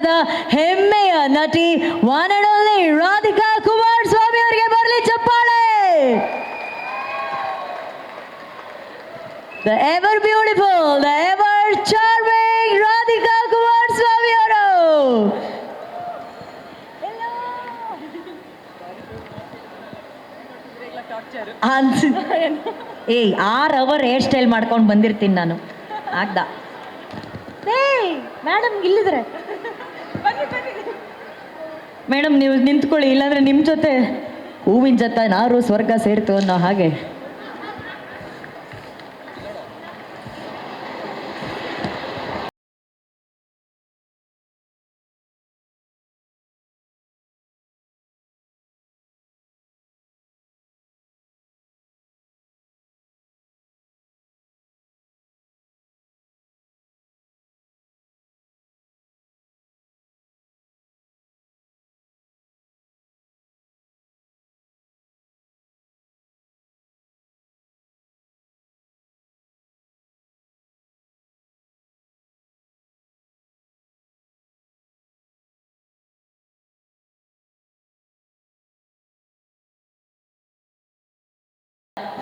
ಹೆಮ್ಮೆಯ ನಟಿ ಒನ್ ರಾಧಿಕಾ ಕುಮಾರ್ ಸ್ವಾಮಿ ಅವರಿಗೆ ಬರಲಿ ಚಪ್ಪಾಳೆ. The ever beautiful the ever charming Radhika Kumar Swamy ಅವರು. ಏ ಆರ್ ಅವರ್ ಹೇರ್ ಸ್ಟೈಲ್ ಮಾಡ್ಕೊಂಡು ಬಂದಿರ್ತೀನಿ ನಾನು. ಆಗ್ದ? ಮೇಡಮ್ ಇಲ್ಲಿದ್ರೆ ಮೇಡಮ್ ನೀವು ನಿಂತ್ಕೊಳ್ಳಿ ಇಲ್ಲಾಂದ್ರೆ ನಿಮ್ಮ ಜೊತೆ ಹೂವಿನ ಜೊತೆ ನಾರು ಸ್ವರ್ಗ ಸೇರ್ತು ಅನ್ನೋ ಹಾಗೆ.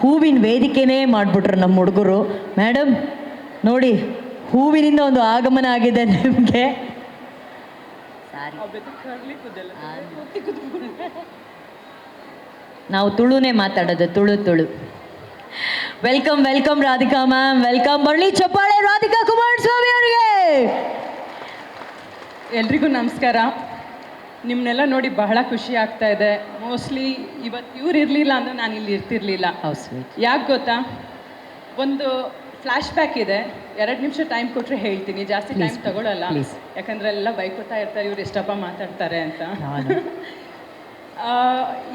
ಹೂವಿನ ವೇದಿಕೆನೇ ಮಾಡಿಬಿಟ್ರು ನಮ್ಮ ಹುಡುಗರು. ಮೇಡಮ್ ನೋಡಿ, ಹೂವಿನಿಂದ ಒಂದು ಆಗಮನ ಆಗಿದೆ ನಿಮಗೆ. ನಾವು ತುಳುನೇ ಮಾತಾಡೋದು, Tulu Tulu. Welcome welcome Radhika ma'am welcome ಬರ್ಲಿ, ಚಪ್ಪಾಳೆ, ರಾಧಿಕಾ ಕುಮಾರಸ್ವಾಮಿ ಅವರಿಗೆ. ಎಲ್ರಿಗೂ ನಮಸ್ಕಾರ. ನಿಮ್ಮನ್ನೆಲ್ಲ ನೋಡಿ ಬಹಳ ಖುಷಿ ಆಗ್ತಾ ಇದೆ. ಮೋಸ್ಟ್ಲಿ ಇವತ್ತು ಇವ್ರು ಇರಲಿಲ್ಲ ಅಂದ್ರೆ ನಾನು ಇಲ್ಲಿ ಇರ್ತಿರ್ಲಿಲ್ಲ. ಸ್ವೀಟ್ ಯಾಕೆ ಗೊತ್ತಾ? ಒಂದು ಫ್ಲ್ಯಾಶ್ ಬ್ಯಾಕ್ ಇದೆ. ಎರಡು ನಿಮಿಷ ಟೈಮ್ ಕೊಟ್ಟರೆ ಹೇಳ್ತೀನಿ. ಜಾಸ್ತಿ ಟೈಮ್ ತಗೊಳ್ಳಲ್ಲ ಯಾಕಂದ್ರೆ ಎಲ್ಲ ಬೈಕೋತಾ ಇರ್ತಾರೆ ಇವ್ರು ಎಷ್ಟಪ್ಪ ಮಾತಾಡ್ತಾರೆ ಅಂತ.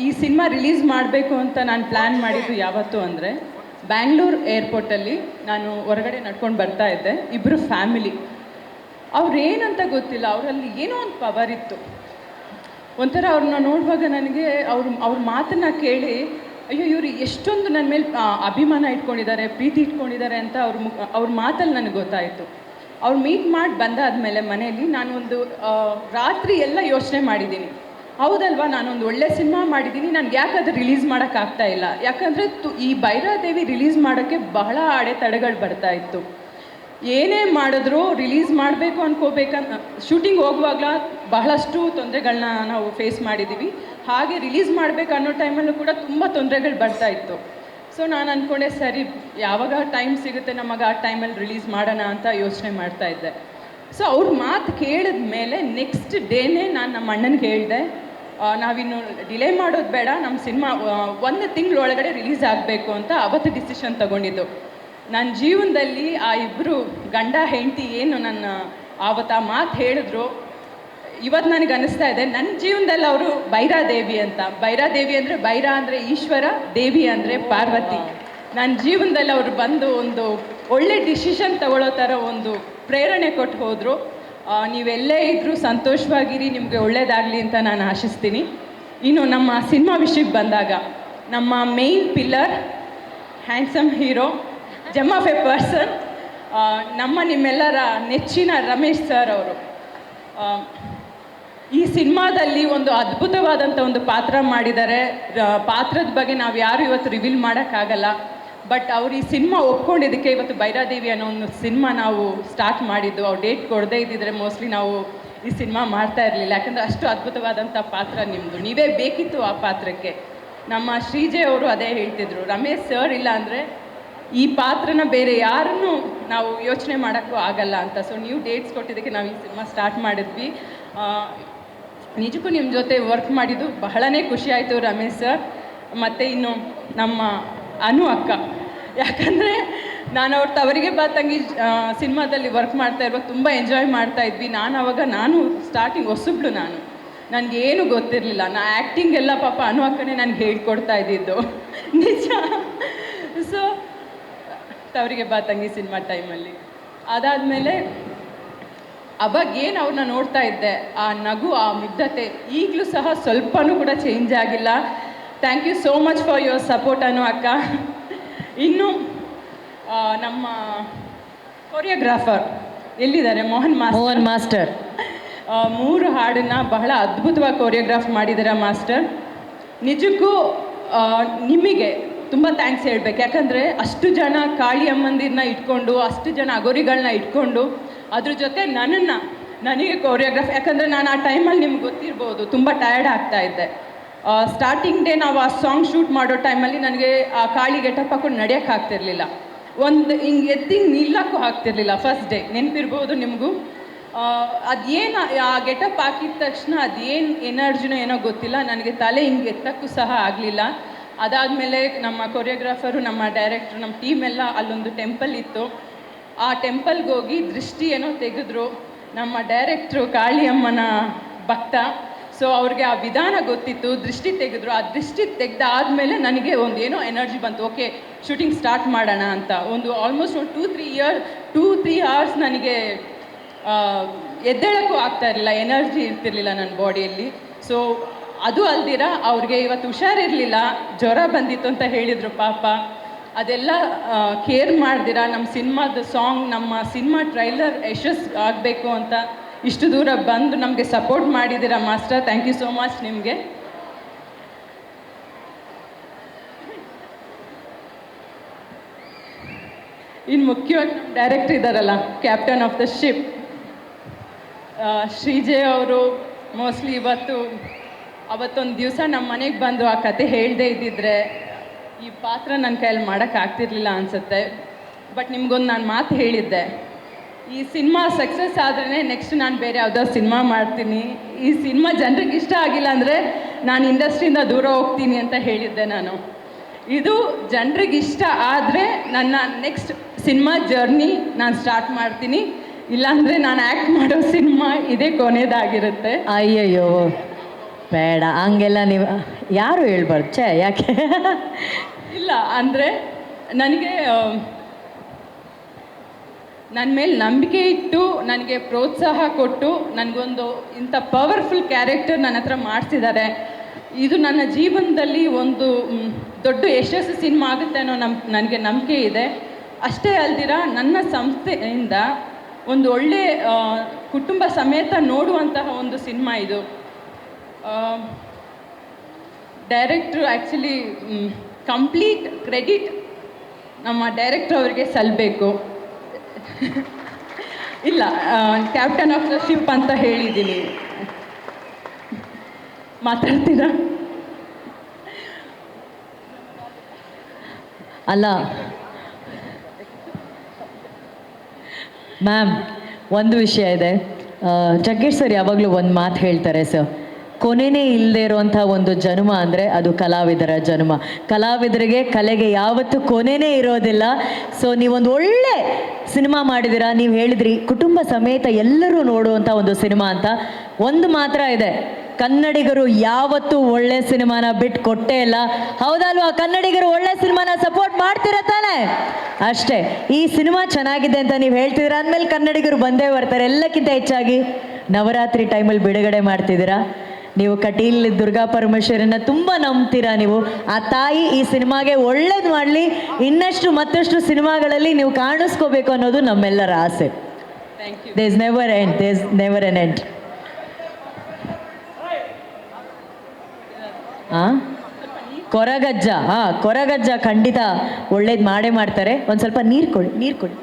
ಈ ಸಿನಿಮಾ ರಿಲೀಸ್ ಮಾಡಬೇಕು ಅಂತ ನಾನು ಪ್ಲ್ಯಾನ್ ಮಾಡಿದ್ದು ಯಾವತ್ತು ಅಂದರೆ ಬ್ಯಾಂಗ್ಳೂರ್ ಏರ್ಪೋರ್ಟಲ್ಲಿ ನಾನು ಹೊರಗಡೆ ನಡ್ಕೊಂಡು ಬರ್ತಾ ಇದ್ದೆ. ಇಬ್ಬರು ಫ್ಯಾಮಿಲಿ. ಅವ್ರೇನಂತ ಗೊತ್ತಿಲ್ಲ. ಅವರಲ್ಲಿ ಏನೋ ಒಂದು ಪವರ್ ಇತ್ತು. ಒಂಥರ ಅವ್ರನ್ನ ನೋಡುವಾಗ ನನಗೆ ಅವ್ರ ಅವ್ರ ಮಾತನ್ನು ಕೇಳಿ, ಅಯ್ಯೋ, ಇವರು ಎಷ್ಟೊಂದು ನನ್ನ ಮೇಲೆ ಅಭಿಮಾನ ಇಟ್ಕೊಂಡಿದ್ದಾರೆ, ಪ್ರೀತಿ ಇಟ್ಕೊಂಡಿದ್ದಾರೆ ಅಂತ ಅವ್ರ ಮುಖ, ಅವ್ರ ಮಾತಲ್ಲಿ ನನಗೆ ಗೊತ್ತಾಯಿತು. ಅವ್ರು ಮೀಟ್ ಮಾಡಿ ಬಂದಾದ ಮೇಲೆ ಮನೆಯಲ್ಲಿ ನಾನೊಂದು ರಾತ್ರಿ ಎಲ್ಲ ಯೋಚನೆ ಮಾಡಿದ್ದೀನಿ. ಹೌದಲ್ವಾ, ನಾನೊಂದು ಒಳ್ಳೆ ಸಿನಿಮಾ ಮಾಡಿದ್ದೀನಿ, ನನಗೆ ಯಾಕೆ ಅದು ರಿಲೀಸ್ ಮಾಡೋಕ್ಕಾಗ್ತಾ ಇಲ್ಲ. ಯಾಕಂದರೆ ಈ ಭೈರಾದೇವಿ ರಿಲೀಸ್ ಮಾಡೋಕ್ಕೆ ಬಹಳ ಅಡೆತಡೆಗಳು ಬರ್ತಾ ಇತ್ತು. ಏನೇ ಮಾಡಿದ್ರು ರಿಲೀಸ್ ಮಾಡಬೇಕು ಅನ್ಕೋಬೇಕಂತ ಶೂಟಿಂಗ್ ಹೋಗುವಾಗಲ ಬಹಳಷ್ಟು ತೊಂದರೆಗಳನ್ನ ನಾವು ಫೇಸ್ ಮಾಡಿದ್ದೀವಿ ಹಾಗೆ ರಿಲೀಸ್ ಮಾಡಬೇಕು ಅನ್ನೋ ಟೈಮಲ್ಲೂ ಕೂಡ ತುಂಬ ತೊಂದರೆಗಳು ಬರ್ತಾ ಇತ್ತು. ಸೊ ನಾನು ಅಂದ್ಕೊಂಡೆ ಸರಿ, ಯಾವಾಗ ಟೈಮ್ ಸಿಗುತ್ತೆ ನಮಗೆ ಆ ಟೈಮಲ್ಲಿ ರಿಲೀಸ್ ಮಾಡೋಣ ಅಂತ ಯೋಚನೆ ಮಾಡ್ತಾ ಇದ್ದೆ. ಸೊ ಅವ್ರ ಮಾತು ಕೇಳಿದ ಮೇಲೆ ನೆಕ್ಸ್ಟ್ ಡೇನೇ ನಾನು ನಮ್ಮ ಅಣ್ಣನಿಗೆ ಹೇಳಿದೆ ನಾವಿನ್ನು ಡಿಲೇ ಮಾಡೋದು ಬೇಡ ನಮ್ಮ ಸಿನಿಮಾ ಒಂದು ತಿಂಗಳೊಳಗಡೆ ರಿಲೀಸ್ ಆಗಬೇಕು ಅಂತ ಅವತ್ತು ಡಿಸಿಷನ್ ತಗೊಂಡಿದ್ದು. ನನ್ನ ಜೀವನದಲ್ಲಿ ಆ ಇಬ್ಬರು ಗಂಡ, ಹೆಂಡತಿ ಏನು ನನ್ನ ಆವತ್ತು ಆ ಮಾತು ಹೇಳಿದ್ರು. ಇವತ್ತು ನನಗೆ ಅನಿಸ್ತಾ ಇದೆ ನನ್ನ ಜೀವನದಲ್ಲಿ ಅವರು ಬೈರಾದೇವಿ ಅಂತ. ಬೈರಾದೇವಿ ಅಂದರೆ ಬೈರ ಅಂದರೆ ಈಶ್ವರ, ದೇವಿ ಅಂದರೆ ಪಾರ್ವತಿ. ನನ್ನ ಜೀವನದಲ್ಲಿ ಅವರು ಬಂದು ಒಂದು ಒಳ್ಳೆ ಡಿಸಿಷನ್ ತಗೊಳ್ಳೋ ಥರ ಒಂದು ಪ್ರೇರಣೆ ಕೊಟ್ಟು ಹೋದರು. ನೀವೆಲ್ಲೇ ಇದ್ದರೂ ಸಂತೋಷವಾಗಿರಿ, ನಿಮಗೆ ಒಳ್ಳೇದಾಗಲಿ ಅಂತ ನಾನು ಆಶಿಸ್ತೀನಿ. ಇನ್ನು ನಮ್ಮ ಸಿನಿಮಾ ವಿಷಯಕ್ಕೆ ಬಂದಾಗ ನಮ್ಮ main pillar handsome hero gem of a person ನಮ್ಮ ನಿಮ್ಮೆಲ್ಲರ ನೆಚ್ಚಿನ ರಮೇಶ್ ಸರ್ ಅವರು. ಈ ಸಿನಿಮಾದಲ್ಲಿ ಒಂದು ಅದ್ಭುತವಾದಂಥ ಒಂದು ಪಾತ್ರ ಮಾಡಿದ್ದಾರೆ. ಪಾತ್ರದ ಬಗ್ಗೆ ನಾವು ಯಾರು ಇವತ್ತು ರಿವೀಲ್ ಮಾಡೋಕ್ಕಾಗಲ್ಲ. ಬಟ್ ಅವ್ರು ಈ ಸಿನಿಮಾ ಒಪ್ಕೊಂಡಿದ್ದಕ್ಕೆ ಇವತ್ತು ಭೈರಾದೇವಿ ಅನ್ನೋ ಒಂದು ಸಿನಿಮಾ ನಾವು ಸ್ಟಾರ್ಟ್ ಮಾಡಿದ್ದು. ಅವ್ರು ಡೇಟ್ ಕೊಡದೇ ಇದ್ದಿದ್ರೆ ಮೋಸ್ಟ್ಲಿ ನಾವು ಈ ಸಿನಿಮಾ ಮಾಡ್ತಾ ಇರಲಿಲ್ಲ. ಯಾಕಂದರೆ ಅಷ್ಟು ಅದ್ಭುತವಾದಂಥ ಪಾತ್ರ ನಿಮ್ಮದು ನೀವೇ ಬೇಕಿತ್ತು ಆ ಪಾತ್ರಕ್ಕೆ. ನಮ್ಮ ಶ್ರೀಜೆ ಅವರು ಅದೇ ಹೇಳ್ತಿದ್ರು. ರಮೇಶ್ ಸರ್ ಇಲ್ಲ ಅಂದರೆ ಈ ಪಾತ್ರನ ಬೇರೆ ಯಾರನ್ನು ನಾವು ಯೋಚನೆ ಮಾಡೋಕ್ಕೂ ಆಗಲ್ಲ ಅಂತ. ಸೊ ನೀವು ಡೇಟ್ಸ್ ಕೊಟ್ಟಿದ್ದಕ್ಕೆ ನಾವು ಈ ಸಿನಿಮಾ ಸ್ಟಾರ್ಟ್ ಮಾಡಿದ್ವಿ. ನಿಜಕ್ಕೂ ನಿಮ್ಮ ಜೊತೆ ವರ್ಕ್ ಮಾಡಿದ್ದು ಬಹಳನೇ ಖುಷಿ ಆಯಿತು ರಮೇಶ್ ಸರ್ ಮತ್ತು ಇನ್ನು ನಮ್ಮ ಅನು ಅಕ್ಕ. ಯಾಕಂದರೆ ನಾನು ಅವ್ರ ತವರಿಗೆ ಬಾತಂಗಿ ಸಿನಿಮಾದಲ್ಲಿ ವರ್ಕ್ ಮಾಡ್ತಾ ಇರುವಾಗ ತುಂಬ ಎಂಜಾಯ್ ಮಾಡ್ತಾ ಇದ್ವಿ. ನಾನು ಅವಾಗ ನಾನು ಸ್ಟಾರ್ಟಿಂಗ್ ಹೊಸಬ್ಳು ನಾನು. ನನಗೇನು ಗೊತ್ತಿರಲಿಲ್ಲ. ನಾ ಆ್ಯಕ್ಟಿಂಗ್ ಎಲ್ಲ ಪಾಪ ಅನು ಅಕ್ಕನೇ ನನಗೆ ಹೇಳ್ಕೊಡ್ತಾ ಇದ್ದಿದ್ದು. ನಿಜ. ತವರಿಗೆ ಬಾ ತಂಗಿ ಸಿನಿಮಾ ಟೈಮಲ್ಲಿ. ಅದಾದಮೇಲೆ ಅವಾಗ ಏನು ಅವ್ರನ್ನ ನೋಡ್ತಾ ಇದ್ದೆ ಆ ನಗು ಆ ಮುಗ್ಧತೆ ಈಗಲೂ ಸಹ ಸ್ವಲ್ಪನೂ ಕೂಡ ಚೇಂಜ್ ಆಗಿಲ್ಲ. Thank you so much for your support ಅನ್ನೋ ಅಕ್ಕ. ಇನ್ನು ನಮ್ಮ ಕೊರಿಯೋಗ್ರಾಫರ್ ಎಲ್ಲಿದ್ದಾರೆ? ಮೋಹನ್ ಮಾಸ್ಟರ್. ಮೋಹನ್ ಮಾಸ್ಟರ್. ಮೂರು ಹಾಡನ್ನು ಬಹಳ ಅದ್ಭುತವಾಗಿ ಕೊರಿಯೋಗ್ರಾಫ್ ಮಾಡಿದ್ದೀರಾ ಮಾಸ್ಟರ್. ನಿಜಕ್ಕೂ ನಿಮಗೆ ತುಂಬ ಥ್ಯಾಂಕ್ಸ್ ಹೇಳ್ಬೇಕು. ಯಾಕಂದರೆ ಅಷ್ಟು ಜನ ಕಾಳಿ ಅಮ್ಮಂದಿರನ್ನ ಇಟ್ಕೊಂಡು, ಅಷ್ಟು ಜನ ಅಗೋರಿಗಳನ್ನ ಇಟ್ಕೊಂಡು, ಅದ್ರ ಜೊತೆ ನನ್ನನ್ನು, ನನಗೆ ಕೊರಿಯೋಗ್ರಾಫ್ ಯಾಕಂದರೆ ನಾನು ಆ ಟೈಮಲ್ಲಿ ನಿಮ್ಗೆ ಗೊತ್ತಿರ್ಬೋದು, ತುಂಬ ಟಯರ್ಡ್ ಆಗ್ತಾ ಇದ್ದೆ. ಸ್ಟಾರ್ಟಿಂಗ್ ಡೇ ನಾವು ಆ ಸಾಂಗ್ ಶೂಟ್ ಮಾಡೋ ಟೈಮಲ್ಲಿ ನನಗೆ ಆ ಕಾಳಿ ಗೆಟಪ್ ಹಾಕೊಂಡು ನಡೆಯೋಕ್ಕೆ ಆಗ್ತಿರ್ಲಿಲ್ಲ. ಒಂದು ಹಿಂಗೆ ಎತ್ತಿ ನಿಲ್ಲಕ್ಕೂ ಆಗ್ತಿರ್ಲಿಲ್ಲ ಫಸ್ಟ್ ಡೇ ನೆನಪಿರ್ಬೋದು ನಿಮಗೂ? ಅದೇನು, ಆ ಗೆಟಪ್ ಹಾಕಿದ ತಕ್ಷಣ ಅದೇನು ಎನರ್ಜಿನೋ ಏನೋ ಗೊತ್ತಿಲ್ಲ. ನನಗೆ ತಲೆ ಹಿಂಗೆ ಎತ್ತಕ್ಕೂ ಸಹ ಆಗಲಿಲ್ಲ. ಅದಾದಮೇಲೆ ನಮ್ಮ ಕೊರಿಯೋಗ್ರಾಫರು ನಮ್ಮ ಡೈರೆಕ್ಟ್ರು ನಮ್ಮ ಟೀಮ್ ಎಲ್ಲ ಅಲ್ಲೊಂದು ಟೆಂಪಲ್ ಇತ್ತು. ಆ ಟೆಂಪಲ್ಗೆ ಹೋಗಿ ದೃಷ್ಟಿ ಏನೋ ತೆಗೆದ್ರು ನಮ್ಮ ಡೈರೆಕ್ಟ್ರು ಕಾಳಿಯಮ್ಮನ ಭಕ್ತ. ಸೊ ಅವ್ರಿಗೆ ಆ ವಿಧಾನ ಗೊತ್ತಿತ್ತು, ದೃಷ್ಟಿ ತೆಗೆದ್ರು. ಆ ದೃಷ್ಟಿ ತೆಗೆದಾದ್ಮೇಲೆ ನನಗೆ ಒಂದು ಏನೋ ಎನರ್ಜಿ ಬಂತು. ಓಕೆ ಶೂಟಿಂಗ್ ಸ್ಟಾರ್ಟ್ ಮಾಡೋಣ ಅಂತ. ಒಂದು ಆಲ್ಮೋಸ್ಟ್ ಒಂದು two three year two three hours ನನಗೆ ಎದ್ದೇಳಕ್ಕೂ ಆಗ್ತಾ ಇರಲಿಲ್ಲ. ಎನರ್ಜಿ ಇರ್ತಿರ್ಲಿಲ್ಲ ನನ್ನ ಬಾಡಿಯಲ್ಲಿ ಸೊ ಅದು ಅಲ್ದಿರ ಅವ್ರಿಗೆ ಇವತ್ತು ಹುಷಾರಿರಲಿಲ್ಲ, ಜ್ವರ ಬಂದಿತ್ತು ಅಂತ ಹೇಳಿದರು ಪಾಪ. ಅದೆಲ್ಲ ಕೇರ್ ಮಾಡ್ದಿರ ನಮ್ಮ ಸಿನಿಮಾದ ಸಾಂಗ್ ನಮ್ಮ ಸಿನಿಮಾ ಟ್ರೈಲರ್ ಯಶಸ್ ಆಗಬೇಕು ಅಂತ ಇಷ್ಟು ದೂರ ಬಂದು ನಮಗೆ ಸಪೋರ್ಟ್ ಮಾಡಿದ್ದೀರಾ master. Thank you so much ನಿಮಗೆ. ಇನ್ನು ಮುಖ್ಯವಾಗಿ ನಮ್ಮ ಡೈರೆಕ್ಟರ್ ಇದ್ದಾರಲ್ಲ captain of the ship. Shreejay ಅವರು, ಮೋಸ್ಟ್ಲಿ ಇವತ್ತು ಅವತ್ತೊಂದು ದಿವಸ ನಮ್ಮ ಮನೆಗೆ ಬಂದು ಆ ಕತೆ ಹೇಳದೇ ಇದ್ದಿದ್ರೆ ಈ ಪಾತ್ರ ನನ್ನ ಕೈಯಲ್ಲಿ ಮಾಡೋಕೆ ಆಗ್ತಿರ್ಲಿಲ್ಲ ಅನಿಸುತ್ತೆ. ಬಟ್ ನಿಮ್ಗೊಂದು ನಾನು ಮಾತು ಹೇಳಿದ್ದೆ. ಈ ಸಿನಿಮಾ ಸಕ್ಸಸ್ ಆದ್ರೇ ನೆಕ್ಸ್ಟ್ ನಾನು ಬೇರೆ ಯಾವುದೋ ಸಿನಿಮಾ ಮಾಡ್ತೀನಿ. ಈ ಸಿನಿಮಾ ಜನರಿಗೆ ಇಷ್ಟ ಆಗಿಲ್ಲ ಅಂದರೆ ನಾನು ಇಂಡಸ್ಟ್ರಿಯಿಂದ ದೂರ ಹೋಗ್ತೀನಿ ಅಂತ ಹೇಳಿದ್ದೆ ನಾನು. ಇದು ಜನರಿಗೆ ಇಷ್ಟ ಆದರೆ ನನ್ನ ನೆಕ್ಸ್ಟ್ ಸಿನಿಮಾ ಜರ್ನಿ ನಾನು ಸ್ಟಾರ್ಟ್ ಮಾಡ್ತೀನಿ. ಇಲ್ಲಾಂದರೆ ನಾನು ಆ್ಯಕ್ಟ್ ಮಾಡೋ ಸಿನಿಮಾ ಇದೇ ಕೊನೆಯದಾಗಿರುತ್ತೆ ಅಯ್ಯಯ್ಯೋ. ಬೇಡ, ಹಂಗೆಲ್ಲ ನೀವು, ಯಾರು ಹೇಳ್ಬಾರ್ದು? ಛೇ, ಯಾಕೆ? ಇಲ್ಲ, ಅಂದರೆ ನನಗೆ ನನ್ನ ಮೇಲೆ ನಂಬಿಕೆ ಇಟ್ಟು, ನನಗೆ ಪ್ರೋತ್ಸಾಹ ಕೊಟ್ಟು, ನನಗೊಂದು ಇಂಥ ಪವರ್ಫುಲ್ ಕ್ಯಾರೆಕ್ಟರ್ ನನ್ನ ಹತ್ರ ಮಾಡಿಸಿದ್ದಾರೆ. ಇದು ನನ್ನ ಜೀವನದಲ್ಲಿ ಒಂದು ದೊಡ್ಡ ಯಶಸ್ಸು ಸಿನಿಮಾ ಆಗುತ್ತೆ ಅನ್ನೋ ನಮ್, ನನಗೆ ನಂಬಿಕೆ ಇದೆ. ಅಷ್ಟೇ ಅಲ್ದಿರ, ನನ್ನ ಸಂಸ್ಥೆಯಿಂದ ಒಂದು ಒಳ್ಳೆ ಕುಟುಂಬ ಸಮೇತ ನೋಡುವಂತಹ ಒಂದು ಸಿನಿಮಾ ಇದು. ಡೈರೆಕ್ಟ್ರು ಆ್ಯಕ್ಚುಲಿ ಕಂಪ್ಲೀಟ್ ಕ್ರೆಡಿಟ್ ನಮ್ಮ ಡೈರೆಕ್ಟ್ರ್ ಅವರಿಗೆ ಸಲ್ಲಬೇಕು ಇಲ್ಲ ಕ್ಯಾಪ್ಟನ್ ಆಫ್ ದ ಶಿಪ್ ಅಂತ ಹೇಳಿದ್ದೀನಿ. ಮಾತಾಡ್ತೀರಾ? ಅಲ್ಲ. ಮ್ಯಾಮ್ ಒಂದು ವಿಷಯ ಇದೆ. ಜಗ್ಗೇಶ್ ಸರ್ ಯಾವಾಗಲೂ ಒಂದು ಮಾತು ಹೇಳ್ತಾರೆ ಸರ್ ಕೊನೆನೇ ಇಲ್ಲದೆ ಇರುವಂತಹ ಒಂದು ಜನ್ಮ ಅಂದರೆ ಅದು ಕಲಾವಿದರ ಜನ್ಮ. ಕಲಾವಿದರಿಗೆ ಕಲೆಗೆ ಯಾವತ್ತು ಕೊನೆನೇ ಇರೋದಿಲ್ಲ. ಸೊ ನೀವೊಂದು ಒಳ್ಳೆ ಸಿನಿಮಾ ಮಾಡಿದಿರಾ ನೀವು ಹೇಳಿದ್ರಿ, ಕುಟುಂಬ ಸಮೇತ ಎಲ್ಲರೂ ನೋಡುವಂಥ ಒಂದು ಸಿನಿಮಾ ಅಂತ. ಒಂದು ಮಾತ್ರ ಇದೆ, ಕನ್ನಡಿಗರು ಯಾವತ್ತೂ ಒಳ್ಳೆ ಸಿನಿಮಾನ ಬಿಟ್ಟು ಕೊಟ್ಟೇ ಇಲ್ಲ. ಹೌದಲ್ವಾ? ಕನ್ನಡಿಗರು ಒಳ್ಳೆ ಸಿನಿಮಾನ ಸಪೋರ್ಟ್ ಮಾಡ್ತೀರ ತಾನೆ? ಅಷ್ಟೇ, ಈ ಸಿನಿಮಾ ಚೆನ್ನಾಗಿದೆ ಅಂತ ನೀವು ಹೇಳ್ತಿದ್ದೀರಾ? ಅಂದಮೇಲೆ ಕನ್ನಡಿಗರು ಬಂದೇ ಬರ್ತಾರೆ, ಎಲ್ಲಕ್ಕಿಂತ ಹೆಚ್ಚಾಗಿ. ನವರಾತ್ರಿ ಟೈಮಲ್ಲಿ ಬಿಡುಗಡೆ ಮಾಡ್ತಿದ್ದೀರಾ? ನೀವು ಕಟೀಲ್ ದುರ್ಗಾ ಪರಮೇಶ್ವರನ್ನ ತುಂಬ ನಂಬ್ತೀರಾ ನೀವು? ಆ ತಾಯಿ ಈ ಸಿನಿಮಾಗೆ ಒಳ್ಳೇದು ಮಾಡಲಿ ಇನ್ನಷ್ಟು ಮತ್ತಷ್ಟು ಸಿನಿಮಾಗಳಲ್ಲಿ ನೀವು ಕಾಣಿಸ್ಕೋಬೇಕು ಅನ್ನೋದು ನಮ್ಮೆಲ್ಲರ ಆಸೆ. This never end this never N end ಹಾ ಕೊರಗಜ್ಜ ಹಾ ಕೊರಗಜ್ಜ ಖಂಡಿತ ಒಳ್ಳೇದು ಮಾಡೇ ಮಾಡ್ತಾರೆ. ಒಂದು ಸ್ವಲ್ಪ ನೀರು ಕೊಡಿ ನೀರು ಕೊಡಿ.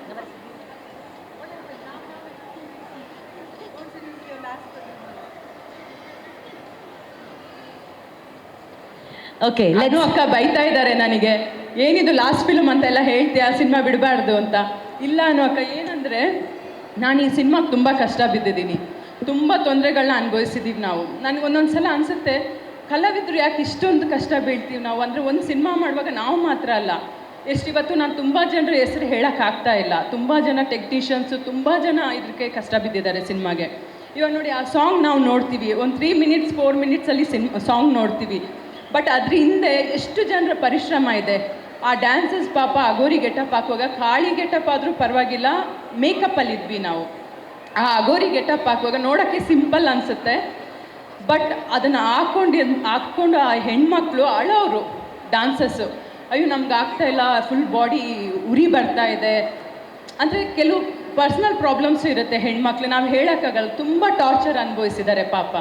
ಓಕೆ ಅದು ಅಕ್ಕ ಬೈತಾ ಇದ್ದಾರೆ ನನಗೆ. ಏನಿದು ಲಾಸ್ಟ್ ಫಿಲ್ಮ್ ಅಂತೆಲ್ಲ ಹೇಳ್ತೀಯ? ಸಿನಿಮಾ ಬಿಡಬಾರ್ದು ಅಂತ. ಇಲ್ಲ ಅನ್ನೋ ಅಕ್ಕ ಏನಂದರೆ ನಾನು ಈ ಸಿನಿಮಾಗೆ ತುಂಬ ಕಷ್ಟ ಬಿದ್ದಿದ್ದೀನಿ. ತುಂಬ ತೊಂದರೆಗಳನ್ನ ಅನುಭವಿಸಿದ್ದೀವಿ ನಾವು. ನನಗೆ ಒಂದೊಂದು ಸಲ ಅನಿಸುತ್ತೆ ಕಲಾವಿದರು ಯಾಕೆ ಇಷ್ಟೊಂದು ಕಷ್ಟ ಬೀಳ್ತೀವಿ ನಾವು? ಅಂದರೆ ಒಂದು ಸಿನಿಮಾ ಮಾಡುವಾಗ ನಾವು ಮಾತ್ರ ಅಲ್ಲ. ಎಷ್ಟು ಇವತ್ತು ನಾನು ತುಂಬ ಜನರ ಹೆಸರು ಹೇಳೋಕ್ಕಾಗ್ತಾ ಇಲ್ಲ. ತುಂಬ ಜನ ಟೆಕ್ನಿಷಿಯನ್ಸು ತುಂಬ ಜನ ಇದಕ್ಕೆ ಕಷ್ಟ ಬಿದ್ದಿದ್ದಾರೆ ಸಿನಿಮಾಗೆ. ಇವಾಗ ನೋಡಿ ಆ ಸಾಂಗ್ ನಾವು ನೋಡ್ತೀವಿ. ಒಂದು ತ್ರೀ ಮಿನಿಟ್ಸ್ ಫೋರ್ ಮಿನಿಟ್ಸಲ್ಲಿ ಸಿನ್ ಸಾಂಗ್ ನೋಡ್ತೀವಿ. ಬಟ್ ಅದ್ರ ಹಿಂದೆ ಎಷ್ಟು ಜನರ ಪರಿಶ್ರಮ ಇದೆ? ಆ ಡ್ಯಾನ್ಸಸ್ ಪಾಪ ಅಗೋರಿ ಗೆಟಪ್ ಹಾಕುವಾಗ ಕಾಳಿ ಗೆಟಪ್ ಆದರೂ ಪರವಾಗಿಲ್ಲ ಮೇಕಪ್ಪಲ್ಲಿ ಇದ್ವಿ ನಾವು. ಆ ಅಗೋರಿ ಗೆಟಪ್ ಹಾಕುವಾಗ ನೋಡೋಕ್ಕೆ ಸಿಂಪಲ್ ಅನಿಸುತ್ತೆ. ಬಟ್ ಅದನ್ನು ಹಾಕ್ಕೊಂಡು ಹಾಕ್ಕೊಂಡು ಆ ಹೆಣ್ಮಕ್ಳು ಅಳೋರು ಡ್ಯಾನ್ಸಸ್ಸು ಅಯ್ಯೋ, ನಮ್ಗೆ ಆಗ್ತಾ ಇಲ್ಲ ಫುಲ್ ಬಾಡಿ ಉರಿ ಬರ್ತಾ ಇದೆ. ಅಂದರೆ ಕೆಲವು ಪರ್ಸ್ನಲ್ ಪ್ರಾಬ್ಲಮ್ಸು ಇರುತ್ತೆ ಹೆಣ್ಮಕ್ಳು. ನಾವು ಹೇಳೋಕ್ಕಾಗಲ್ಲ, ತುಂಬ ಟಾರ್ಚರ್ ಅನುಭವಿಸಿದ್ದಾರೆ ಪಾಪ.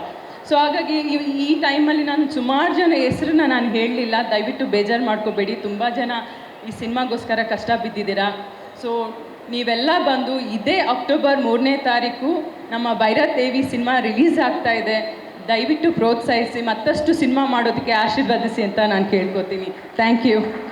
ಸೊ ಹಾಗಾಗಿ ಈ- ಟೈಮಲ್ಲಿ ನಾನು ಸುಮಾರು ಜನ ಹೆಸರನ್ನ ನಾನು ಹೇಳಲಿಲ್ಲ. ದಯವಿಟ್ಟು ಬೇಜಾರು ಮಾಡ್ಕೋಬೇಡಿ. ತುಂಬ ಜನ ಈ ಸಿನಿಮಾಗೋಸ್ಕರ ಕಷ್ಟ ಬಿದ್ದಿದ್ದೀರಾ? ಸೊ ನೀವೆಲ್ಲ ಬಂದು ಇದೇ ಅಕ್ಟೋಬರ್ ಮೂರನೇ ತಾರೀಕು ನಮ್ಮ ಭೈರತ್ ದೇವಿ ಸಿನಿಮಾ ರಿಲೀಸ್ ಆಗ್ತಾ ಇದೆ. ದಯವಿಟ್ಟು ಪ್ರೋತ್ಸಾಹಿಸಿ, ಮತ್ತಷ್ಟು ಸಿನಿಮಾ ಮಾಡೋದಕ್ಕೆ ಆಶೀರ್ವದಿಸಿ ಅಂತ ನಾನು ಕೇಳ್ಕೊತೀನಿ. Thank you